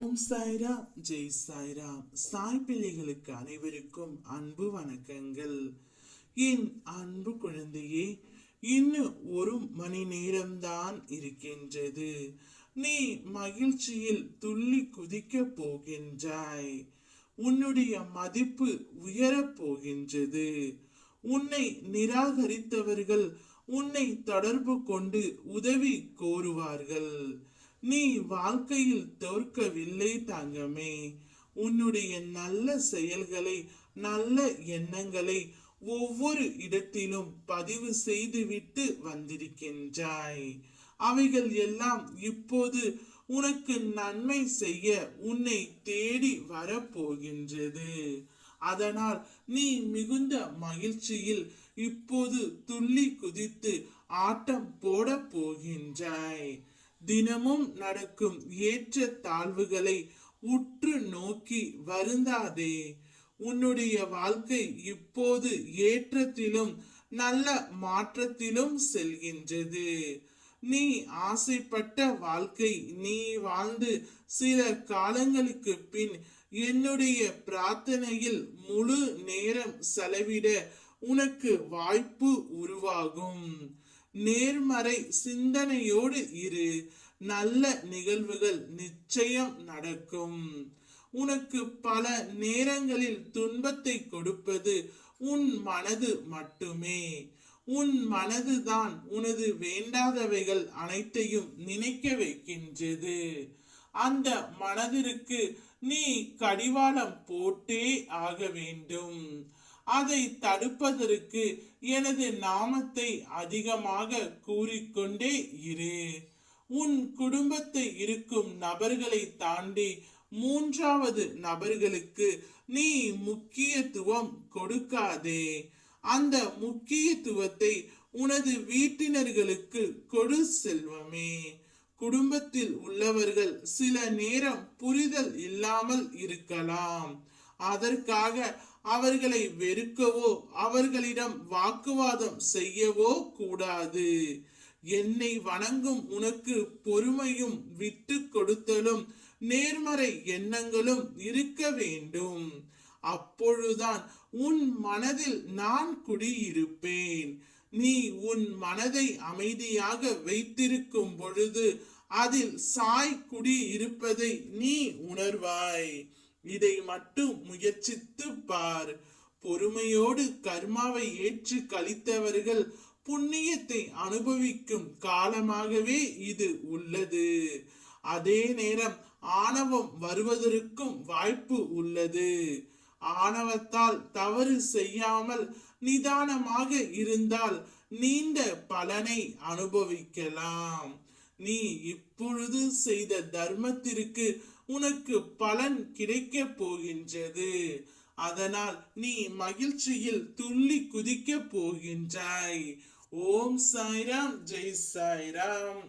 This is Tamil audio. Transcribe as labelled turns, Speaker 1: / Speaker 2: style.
Speaker 1: ஓம் சாய்ராம் ஜெய் சாய்ராம் சாய் பிள்ளைகளுக்கு அனைவருக்கும் அன்பு வணக்கங்கள். என் அன்பு குழந்தையே இன்னும் ஒரு மணி நேரம்தான் இருக்கின்றது. நீ மகிழ்ச்சியில் துள்ளி குதிக்க போகின்றாய். உன்னுடைய மதிப்பு உயரப் போகின்றது. உன்னை நிராகரித்தவர்கள் உன்னை தொடர்பு கொண்டு உதவி கோருவார்கள். நீ வாழ்க்கையில் தோற்கவில்லை தங்கமே. உன்னுடைய நல்ல செயல்களை நல்ல எண்ணங்களை ஒவ்வொரு இடத்திலும் பதிவு செய்துவிட்டு வந்திருக்கின்றாய். அவைகள் எல்லாம் இப்போது உனக்கு நன்மை செய்ய உன்னை தேடி வரப்போகின்றது. அதனால் நீ மிகுந்த மகிழ்ச்சியில் இப்போது துள்ளி குதித்து ஆட்டம் போட போகின்றாய். தினமும் நடக்கும் ஏற்ற தாழ்வுகளை உற்று நோக்கி வருந்தாதே. உன்னுடைய வாழ்க்கை இப்போது ஏற்றத்திலும் நல்ல மாற்றத்திலும் செல்கின்றது. நீ ஆசைப்பட்ட வாழ்க்கை நீ வாழ்ந்து சில காலங்களுக்கு பின் என்னுடைய பிரார்த்தனையில் முழு நேரம் செலவிட உனக்கு வாய்ப்பு உருவாகும். நேர்மறை சிந்தனையோடு இரு. நல்ல நிகழ்வுகள் நிச்சயம் நடக்கும். உனக்கு பல நேரங்களில் துன்பத்தை கொடுப்பது உன் மனது மட்டுமே. உன் மனதுதான் உனது வேண்டாதவைகள் அனைத்தையும் நினைக்க வைக்கின்றது. அந்த மனதிற்கு நீ கடிவாளம் போட்டே ஆக வேண்டும். அதை தடுப்பதற்கு எனது நாமத்தை அதிகமாக கூறிக்கொண்டே இரு. உன் குடும்பத்தை இருக்கும் நபர்களை தாண்டி மூன்றாவது நபர்களுக்கு நீ முக்கியத்துவம் கொடுக்காதே. அந்த முக்கியத்துவத்தை உனது வீட்டினர்களுக்கு கொடு செல்வமே. குடும்பத்தில் உள்ளவர்கள் சில நேரம் புரிதல் இல்லாமல் இருக்கலாம். அதற்காக அவர்களை வெறுக்கவோ அவர்களிடம் வாக்குவாதம் செய்யவோ கூடாது. என்னை வணங்கும் உனக்கு பொறுமையும் விட்டு கொடுத்தலும் நேர்மறை எண்ணங்களும் இருக்க வேண்டும். அப்பொழுதுதான் உன் மனதில் நான் குடியிருப்பேன். நீ உன் மனதை அமைதியாக வைத்திருக்கும் பொழுது அதில் சாய் குடி இருப்பதை நீ உணர்வாய். இதை மட்டும் முயற்சித்து பார். பொறுமையோடு கர்மாவை ஏற்று கழித்தவர்கள் புண்ணியத்தை அனுபவிக்கும் காலமாகவே இது உள்ளது. அதே நேரம் ஆணவம் வருவதற்கும் வாய்ப்பு உள்ளது. ஆணவத்தால் தவறு செய்யாமல் நிதானமாக இருந்தால் நீண்ட பலனை அனுபவிக்கலாம். நீ இப்பொழுது செய்த தர்மத்திற்கு உனக்கு பலன் கிடைக்க போகின்றது. அதனால் நீ மகிழ்ச்சியில் துள்ளி குதிக்க போகின்றாய். ஓம் சாய்ராம் ஜெய் சாய்ராம்.